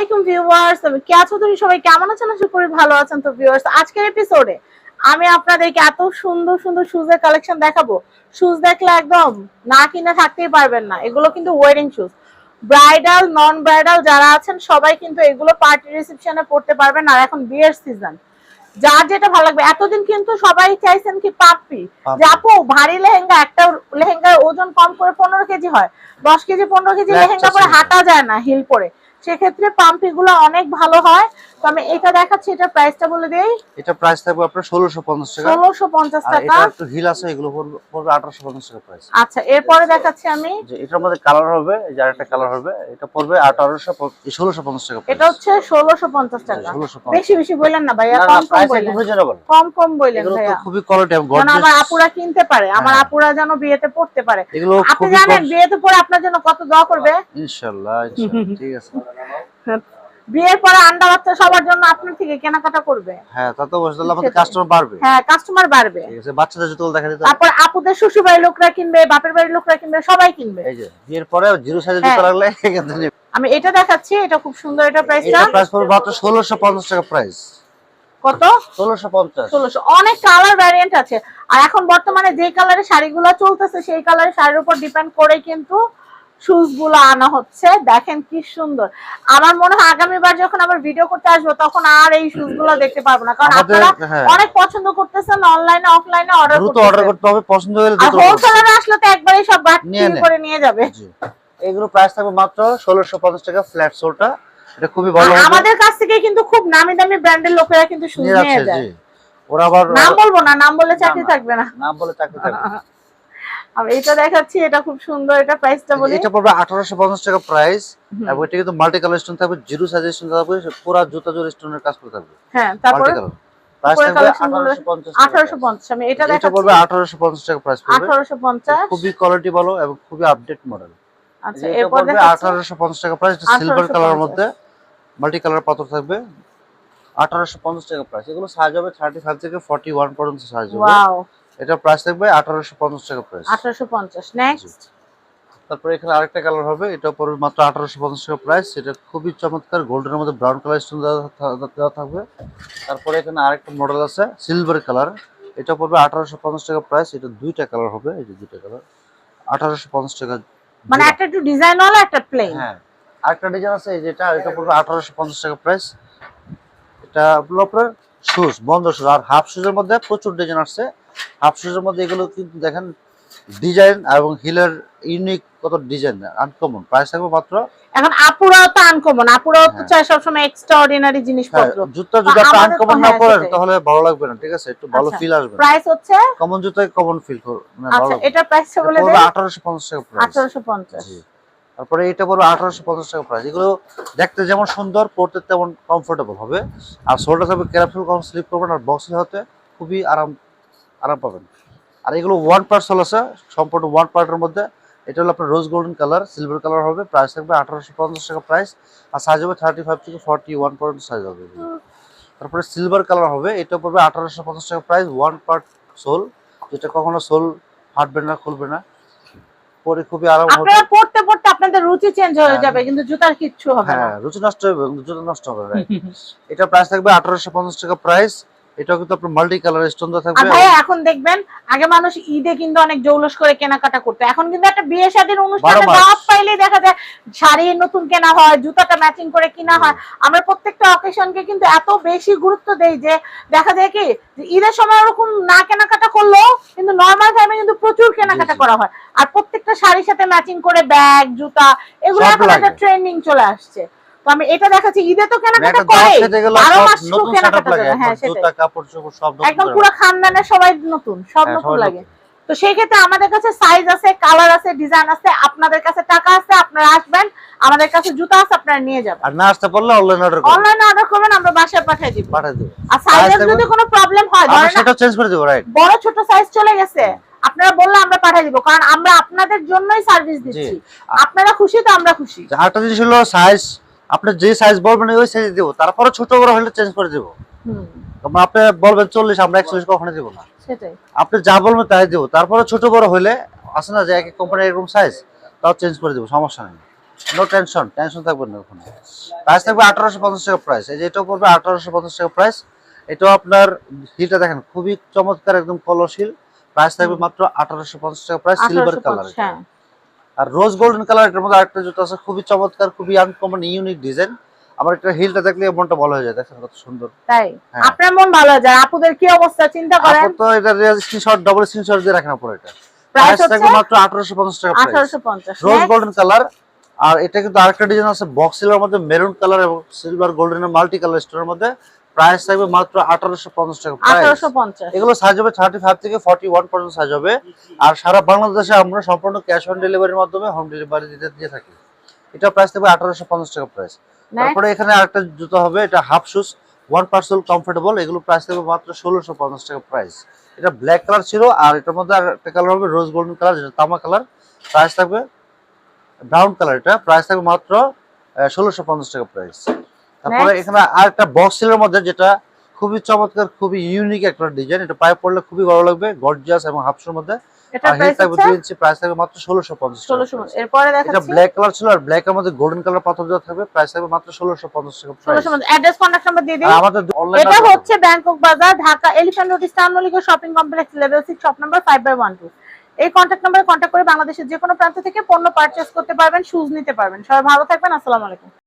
আলাইকুম ভিউয়ার্স আমি কেয়া চৌধুরী সবাই কেমন আছেন? আশা করি ভালো আছেন তো ভিউয়ার্স আজকের এপিসোডে আমি আপনাদেরকে এত সুন্দর সুন্দর শুজের কালেকশন দেখাবো। শুজ দেখলে একদম না কিনে থাকতেই পারবেন না। এগুলো কিন্তু wedding shoes bridal non bridal যারা আছেন সবাই কিন্তু এগুলো পার্টি রিসেপশনে পড়তে পারবেন। আর এখন বিয়ের সিজন যার যেটা ভালো লাগবে। এতদিন কিন্তু সবাই চাইছেন কি পাপ্পি যে আপু ভারী লেহেঙ্গা একটা লেহেঙ্গার ওজন কম করে পনেরো কেজি হয়। দশ কেজি পনেরো কেজি লেহেঙ্গা পরে হাঁটা যায় না হিল পরে। সেক্ষেত্রে পাম্পিগুলো অনেক ভালো হয়। তো আমি এটা দেখাচ্ছি এটা প্রাইসটা বলে দেই। এটা প্রাইস থাকবে আপনার ষোলোশো পঞ্চাশ টাকা। ষোলোশো পঞ্চাশ আর টাকা। এটা একটু হিল আছে এগুলো পড়বে পড়বে আঠারোশো পঞ্চাশ টাকা প্রাইস আচ্ছা এরপরে দেখাচ্ছি আমি। যে এটার মধ্যে কালার হবে এই যে আরেকটা কালার হবে এটা পড়বে টাকা এটা হচ্ছে ষোলোশো পঞ্চাশ টাকা। ষোলোশো বেশি বেশি বললেন না ভাইয়া কম কম বললেন। কম কম বললেন এগুলো খুবই কোয়ালিটি যেন আমার আপুরা কিনতে পারে আমার হ্যাঁ। আপুরা যেন বিয়েতে পড়তে পারে। আপনি জানেন বিয়েতে পরে আপনার জন্য কত দোয়া করবে? ইনশাআল্লাহ ইনশাআল্লাহ ঠিক আছে। বিয়ের পরে আন্ডা বাচ্চা সবার জন্য আপনার থেকে কেনাকাটা করবে। হ্যাঁ তা তো অবশ্যই আমাদের। কাস্টমার বাড়বে। হ্যাঁ কাস্টমার বাড়বে। ঠিক আছে বাচ্চাদের জুতো দেখা দিতে তারপর আপুদের শ্বশুর বাড়ির লোকরা কিনবে বাপের বাড়ির লোকরা কিনবে সবাই কিনবে। এই যে বিয়ের পরে জিরো সাইজের হ্যাঁ। জুতো লাগলে এখান আমি এটা দেখাচ্ছি এটা খুব সুন্দর এটা প্রাইসটা এটা প্রাইস পড়বে মাত্র ষোলোশো পঞ্চাশ টাকা প্রাইস কত? ষোলোশো পঞ্চাশ। ষোলোশো। অনেক কালার ভ্যারিয়েন্ট আছে। আর এখন বর্তমানে যে কালারের শাড়িগুলো চলতেছে সেই কালারের শাড়ির উপর ডিপেন্ড করে কিন্তু শুজগুলো আনা হচ্ছে। দেখেন কি সুন্দর। আমার মনে হয় আগামীবার যখন আবার ভিডিও করতে আসব তখন আর এই শুজগুলো দেখতে পারব না। কারণ আপনারা হ্যাঁ। অনেক পছন্দ করতেছেন অনলাইনে অফলাইনে অর্ডার দ্রুত অর্ডার করতে হবে পছন্দ হলে আর করতে। হোলসেলারে আসলে তো একবারই সব নিয়ে বাড়তি করে নিয়ে যাবে। জি। এগুলো প্রাইস থাকবে মাত্র ষোলোশো পঞ্চাশ টাকা ফ্ল্যাট সোলটা এটা খুবই ভালো আমাদের কাছ থেকে কিন্তু খুব নামি দামি ব্র্যান্ডের লোকেরা কিন্তু শুজ নিয়ে যায়। জি। ওরা আবার নাম বলব না নাম বলে চাকরি না, না। থাকবে না। নাম বলে চাকরি থাকবে। এটা দেখাচ্ছি এটা খুব সুন্দর এটা প্রাইসটা বলি। এটা পড়বে আঠারোশো পঞ্চাশ টাকা প্রাইস। এবং এটা কিন্তু মাল্টি কালার স্টোন থাকবে জিরো সাইজের স্টোন থাকবে পুরো জুতা জোর স্টোনের কাজ করে থাকবে। হ্যাঁ তারপরে কালার খুবই কোয়ালিটি ভালো এবং খুবই আপডেট মডেল আচ্ছা আঠারোশো পঞ্চাশ টাকা প্রাইস সিলভার 1850 কালারের মধ্যে। মাল্টি কালার পাথর থাকবে। আঠারোশো পঞ্চাশ টাকা প্রাইস এগুলো সাইজ হবে থার্টি ফাইভ থেকে ফর্টি ওয়ান পর্যন্ত সাইজ হবে। এটা প্রাইস থাকবে আঠারোশো পঞ্চাশ টাকা প্রাইস আঠারোশো পঞ্চাশ নেক্সট তারপরে এখানে আরেকটা কালার হবে এটা পড়বে মাত্র আঠারোশো পঞ্চাশ টাকা প্রাইস এটা খুবই চমৎকার গোল্ডের মধ্যে ব্রাউন কালার স্টোন দেওয়া থাকবে। তারপরে এখানে আরেকটা মডেল আছে সিলভার কালার এটা পড়বে আঠারোশো পঞ্চাশ টাকা প্রাইস এটা দুইটা কালার হবে এই যে দুইটা কালার আঠারোশো পঞ্চাশ টাকা মানে একটা একটু ডিজাইন ওয়ালা একটা প্লেন হ্যাঁ আরেকটা ডিজাইন আছে এই যেটা এটা পড়বে আঠারোশো পঞ্চাশ টাকা প্রাইস এটা হলো আপনার শুজ বন্ধ শুজ আর হাফ শুজের মধ্যে প্রচুর ডিজাইন আসছে। হাফ শুজের মধ্যে এগুলো কিন্তু দেখেন ডিজাইন এবং হিলের ইউনিক কত ডিজাইন আনকমন প্রাইস থাকবে মাত্র এখন আপুরাও তো আনকমন আপুরাও তো হ্যাঁ। চায় সবসময় এক্সট্রা অর্ডিনারি হ্যাঁ, জিনিসপত্র জুতা যদি আপনি আনকমন না হ্যাঁ, পরেন তাহলে ভালো লাগবে না ঠিক আছে? একটু ভালো আচ্ছা, ফিল আসবে। প্রাইস হচ্ছে? কমন জুতায় কমন ফিল মানে ভালো আচ্ছা এটা প্রাইস বলে দেন। আঠারোশো পঞ্চাশ টাকা প্রাইস আঠারোশো পঞ্চাশ। জি। তারপরে এটা পড়বে আঠারোশো পঞ্চাশ টাকা প্রাইস এগুলো দেখতে যেমন সুন্দর পড়তে তেমন কমফোর্টেবল হবে। আর সোলটা থাকবে ক্যারাফুল কম স্লিপ করবেন আর বক্সে হতে খুবই আরাম আরাম পাবেন। আর এগুলো ওয়ান পার্ট সোল আছে, সম্পূর্ণ ওয়ান পার্টের মধ্যে। এটা হলো আপনার rose golden colour silver colour হবে। প্রাইস থাকবে আঠারোশো পঞ্চাশ টাকা প্রাইস আর সাইজ হবে থার্টি ফাইভ থেকে ফর্টি ওয়ান পর্যন্ত সাইজ হবে তারপরে সিলভার কালার হবে, এটা পড়বে আঠারোশো পঞ্চাশ টাকা প্রাইস ওয়ান পার্ট সোল যেটা কখনো সোল ফাটবে না, খুলবে না। পরে খুবই আরাম হবে আপনারা পড়তে পড়তে আপনাদের রুচি চেঞ্জ হয়ে হ্যাঁ। যাবে কিন্তু জুতার কিচ্ছু হবে না হ্যাঁ রুচি নষ্ট হবে জুতা নষ্ট হবে right? এটা প্রাইস থাকবে আঠারোশো পঞ্চাশ টাকা প্রাইস এটাও কিন্তু আপনার মাল্টি কালার স্টোন দেওয়া থাকবে। ভাইয়া এখন দেখবেন আগে মানুষ ঈদে কিন্তু অনেক জৌলস করে কেনাকাটা করতো। এখন কিন্তু একটা বিয়ে শাদীর অনুষ্ঠানে দাওয়াত পাইলেই দেখা যায় শাড়ি নতুন কেনা হয় জুতাটা ম্যাচিং করে কিনা হয়। আমরা প্রত্যেকটা অকেশনকে কিন্তু এত বেশি গুরুত্ব দেই যে দেখা যায় কি যে ঈদের সময় ওরকম না কেনাকাটা করলেও কিন্তু নর্মাল টাইমে কিন্তু প্রচুর কেনাকাটা। করা হয়। আর প্রত্যেকটা শাড়ির সাথে ম্যাচিং করে ব্যাগ জুতা এগুলো এখন একটা ট্রেন্ডিং চলে আসছে। তো আমি এটা দেখাচ্ছি ঈদে তো কেনাকাটা করে বারো মাস কেনাকাটা করে, হ্যাঁ সেটাই। একদম পুরো খানদানের সবাই নতুন সব হ্যাঁ, নতুন লাগে। তো সেই ক্ষেত্রে আমাদের কাছে সাইজ আছে কালার আছে ডিজাইন আছে আপনাদের কাছে টাকা আছে আপনারা আসবেন আমাদের কাছে জুতা আছে আপনারা নিয়ে যাবেন। আর না আসতে পারলে অনলাইন অর্ডার করুন অনলাইনে অর্ডার করবেন আমরা বাসায় পাঠিয়ে দিব। পাঠিয়ে দেবো। আর সাইজের যদি কোনো প্রবলেম হয় ধরেন সেটা চেঞ্জ করে দেবো রাইট বড় ছোট সাইজ চলে গেছে আপনারা বললে আমরা পাঠিয়ে দিব কারণ আমরা আপনাদের জন্যই সার্ভিস দিচ্ছি। আপনারা খুশি তো আমরা খুশি। আরেকটা জিনিস হলো সাইজ আপনি যে সাইজ বলবেন ওই সাইজ দেবো। তারপরে ছোট বড় হলে চেঞ্জ করে দেবো। আপনি বলবেন চল্লিশ আমরা একচল্লিশ কখনো দেবো না। সেটাই। আপনি যা বলবেন তাই দেবো। তারপরে ছোট বড় হলে আসে না যে এক এক কোম্পানির এরকম সাইজ তাও চেঞ্জ করে দেবো সমস্যা নেই। নো টেনশন টেনশন থাকবে না ওখানে। প্রাইস থাকবে আঠারোশো পঞ্চাশ টাকা প্রাইস এই যে এটাও পড়বে আঠারোশো পঞ্চাশ টাকা প্রাইস এটাও আপনার হিলটা দেখেন খুবই চমৎকার একদম কলসিল। প্রাইস থাকবে মাত্র আঠারোশো পঞ্চাশ টাকা প্রাইস সিলভার কালার হ্যাঁ। আর রোজ গোল্ডেন কালার এটার মধ্যে আরেকটা জুতো আছে খুবই চমৎকার খুবই আনকমন ইউনিক ডিজাইন আমার এটা হিলটা দেখলে মনটা ভালো হয়ে যায় দেখেন কত সুন্দর। তাই? হ্যাঁ। আপনার মন ভালো হয়ে যায়? আপুদের কি অবস্থা চিন্তা করেন? আপনি তো এটা স্ক্রিনশট ডাবল স্ক্রিনশট দিয়ে রাখেন উপরে এটা। প্রাইস থাকবে মাত্র আঠারোশো পঞ্চাশ টাকা প্রাইস আঠারোশো পঞ্চাশ রোজ গোল্ডেন কালার আর এটা কিন্তু আরেকটা ডিজাইন আছে বক্স সিলের মধ্যে মেরুন কালার এবং সিলভার গোল্ডেন মাল্টি কালার স্টোনের মধ্যে। প্রাইস থাকবে মাত্র আঠারোশো পঞ্চাশ টাকা প্রাইস আঠারোশো পঞ্চাশ। এগুলো সাইজ হবে থার্টি ফাইভ থেকে ফর্টি ওয়ান পর্যন্ত সাইজ হবে। আর সারা বাংলাদেশে আমরা সম্পূর্ণ ক্যাশ অন ডেলিভারির মাধ্যমে হোম ডেলিভারি দিতে দিয়ে থাকি। এটা প্রাইস থাকবে আঠারোশো পঞ্চাশ টাকা প্রাইস তারপরে এখানে আরেকটা জুতো হবে এটা half shoes one parcel comfortable এগুলো প্রাইস থাকবে মাত্র ষোলোশো পঞ্চাশ টাকা প্রাইস এটা ব্ল্যাক কালার ছিল আর এটার মধ্যে আর একটা কালার হবে রোজ গোল্ডেন কালার যেটা তামা কালার প্রাইস থাকবে ব্রাউন কালার এটা প্রাইস থাকবে মাত্র ষোলোশো পঞ্চাশ টাকা প্রাইস তারপরে এখানে আর একটা বক্স সিলের মধ্যে যেটা খুবই চমৎকার খুবই ইউনিক একটা ডিজাইন এটা পায়ে পড়লে খুবই ভালো লাগবে গর্জিয়াস এবং হাফসের মধ্যে। এটা আর হিল প্রাইস থাকবে হচ্ছে? দুই ইঞ্চি প্রাইস থাকবে মাত্র ষোলোশো পঞ্চাশ এরপরে এটা ব্ল্যাক কালার ছিল আর ব্ল্যাক এর মধ্যে গোল্ডেন কালার পাথর দেওয়া থাকবে প্রাইস থাকবে মাত্র ষোলোশো পঞ্চাশ টাকা price। ষোলোশো অ্যাড্রেস কন্ট্যাক্ট নাম্বার দিয়ে দিই। আমাদের এটা হচ্ছে Bangkok Bazar Dhaka Elephant Road Eastern Shopping Complex level six shop number five by one two এই কন্ট্যাক্ট নাম্বারে কন্ট্যাক্ট করে বাংলাদেশের যে কোনো প্রান্ত থেকে পণ্য পারচেস করতে পারবেন শুজ নিতে পারবেন। সবাই ভালো থাকবেন আসসালামু আলাইকুম।